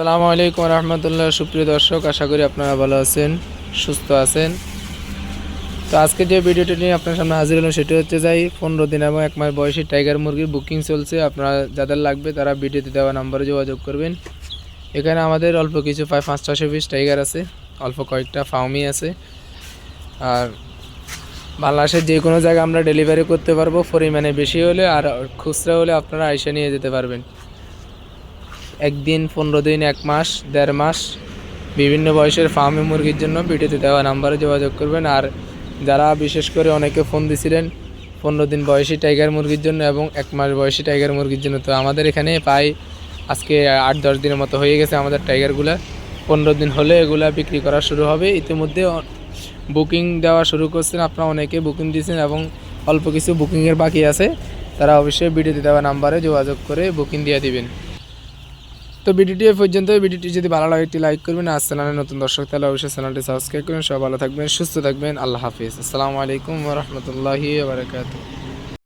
আসসালামু আলাইকুম রহমতুল্লাহ। সুপ্রিয় দর্শক, আশা করি আপনারা ভালো আছেন, সুস্থ আছেন। তো আজকে যে ভিডিওটি নিয়ে আপনার সামনে হাজির হলাম সেটি হচ্ছে যাই, পনেরো দিন এবং এক মাস বয়সী টাইগার মুরগির বুকিং চলছে। আপনারা যাদের লাগবে তারা ভিডিওতে দেওয়া নাম্বারে যোগাযোগ করবেন। এখানে আমাদের অল্প কিছু প্রায় পাঁচ ছশো পিস টাইগার আছে, অল্প কয়েকটা ফার্মি আছে। আর বাংলাদেশের যে কোনো জায়গায় আমরা ডেলিভারি করতে পারব, পরিমাণে বেশি হলে আর খুচরা হলে আপনারা আইসা নিয়ে যেতে পারবেন। একদিন, পনেরো দিন, এক মাস, দেড় মাস বিভিন্ন বয়সের ফার্মে মুরগির জন্য ভিডিওতে দেওয়া নাম্বারে যোগাযোগ করবেন। আর যারা বিশেষ করে অনেকে ফোন দিছিলেন, পনেরো দিন বয়সী টাইগার মুরগির জন্য এবং এক মাস বয়সী টাইগার মুরগির জন্য, তো আমাদের এখানে প্রায় আজকে আট, দশ দিনের মতো হয়ে গেছে আমাদের টাইগারগুলো। পনেরো দিন হলে এগুলা বিক্রি করা শুরু হবে। ইতিমধ্যে বুকিং দেওয়া শুরু করছেন আপনারা অনেকে, বুকিং দিয়েছেন এবং অল্প কিছু বুকিংয়ের বাকি আছে। তারা অবশ্যই ভিডিওতে দেওয়া নাম্বারে যোগাযোগ করে বুকিং দিয়ে দিবেন। তো ভিডিওটি এ পর্যন্ত, ভিডিওটি যদি ভালো লাগে, একটি লাইক করবেন। আর চ্যানেলে নতুন দর্শক, তাহলে অবশ্যই চ্যানেলটি সাবস্ক্রাইব করবেন। সব ভালো থাকবেন, সুস্থ থাকবেন। আল্লাহ হাফিজ। আসসালামু আলাইকুম রহমতুল্লাহি বারকাতুহ।